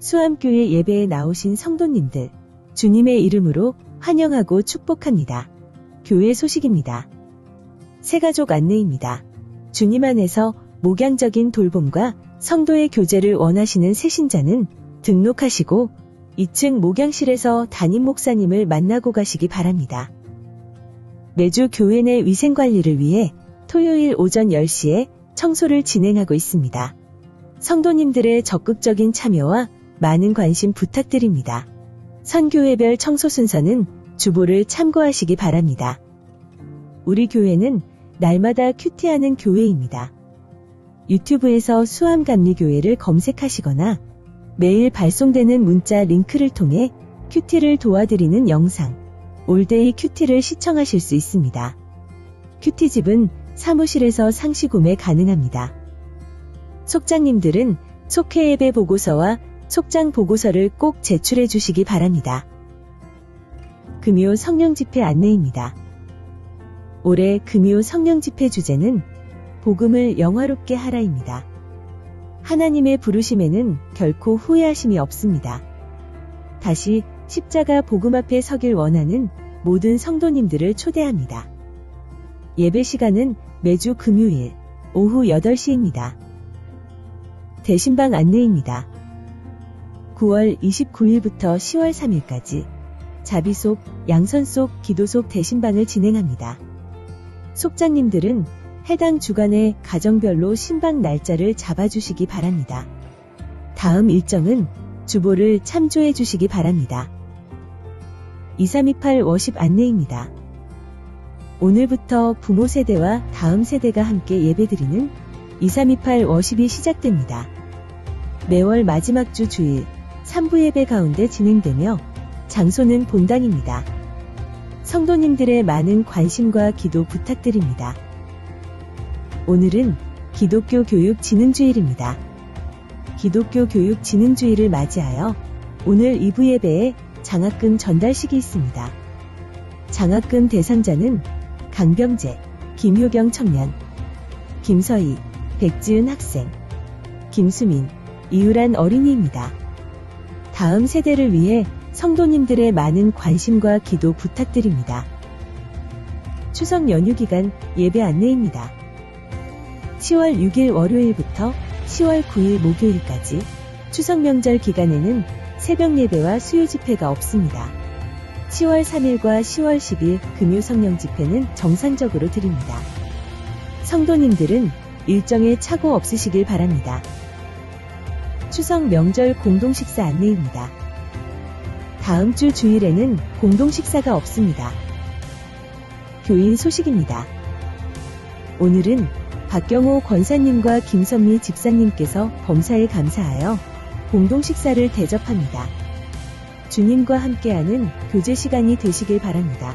수암교회 예배에 나오신 성도님들, 주님의 이름으로 환영하고 축복합니다. 교회 소식입니다. 새가족 안내입니다. 주님 안에서 목양적인 돌봄과 성도의 교제를 원하시는 새신자는 등록하시고 2층 목양실에서 담임 목사님을 만나고 가시기 바랍니다. 매주 교회 내 위생관리를 위해 토요일 오전 10시에 청소를 진행하고 있습니다. 성도님들의 적극적인 참여와 많은 관심 부탁드립니다. 선교회별 청소 순서는 주보를 참고하시기 바랍니다. 우리 교회는 날마다 큐티하는 교회입니다. 유튜브에서 수암감리교회를 검색하시거나 매일 발송되는 문자 링크를 통해 큐티를 도와드리는 영상, 올데이 큐티를 시청하실 수 있습니다. 큐티집은 사무실에서 상시 구매 가능합니다. 속장님들은 속회 예배 보고서와 속장 보고서를 꼭 제출해 주시기 바랍니다. 금요 성령 집회 안내입니다. 올해 금요 성령 집회 주제는 복음을 영화롭게 하라입니다. 하나님의 부르심에는 결코 후회하심이 없습니다. 다시 십자가 복음 앞에 서길 원하는 모든 성도님들을 초대합니다. 예배 시간은 매주 금요일 오후 8시입니다. 대신방 안내입니다. 9월 29일부터 10월 3일까지 자비 속, 양선 속, 기도 속 대신방을 진행합니다. 속장님들은 해당 주간에 가정별로 신방 날짜를 잡아주시기 바랍니다. 다음 일정은 주보를 참조해 주시기 바랍니다. 2328 워십 안내입니다. 오늘부터 부모 세대와 다음 세대가 함께 예배드리는 2328 워십이 시작됩니다. 매월 마지막 주 주일 3부 예배 가운데 진행되며 장소는 본당입니다. 성도님들의 많은 관심과 기도 부탁드립니다. 오늘은 기독교 교육 진흥주일입니다. 기독교 교육 진흥주일을 맞이하여 오늘 2부 예배에 장학금 전달식이 있습니다. 장학금 대상자는 강병재, 김효경 청년, 김서희, 백지은 학생, 김수민, 이유란 어린이입니다. 다음 세대를 위해 성도님들의 많은 관심과 기도 부탁드립니다. 추석 연휴 기간 예배 안내입니다. 10월 6일 월요일부터 10월 9일 목요일까지 추석 명절 기간에는 새벽 예배와 수요 집회가 없습니다. 10월 3일과 10월 10일 금요 성령 집회는 정상적으로 드립니다. 성도님들은 일정에 착오 없으시길 바랍니다. 추석 명절 공동 식사 안내입니다. 다음 주 주일에는 공동 식사가 없습니다. 교인 소식입니다. 오늘은 박경호 권사님과 김선미 집사님께서 범사에 감사하여 공동 식사를 대접합니다. 주님과 함께하는 교제 시간이 되시길 바랍니다.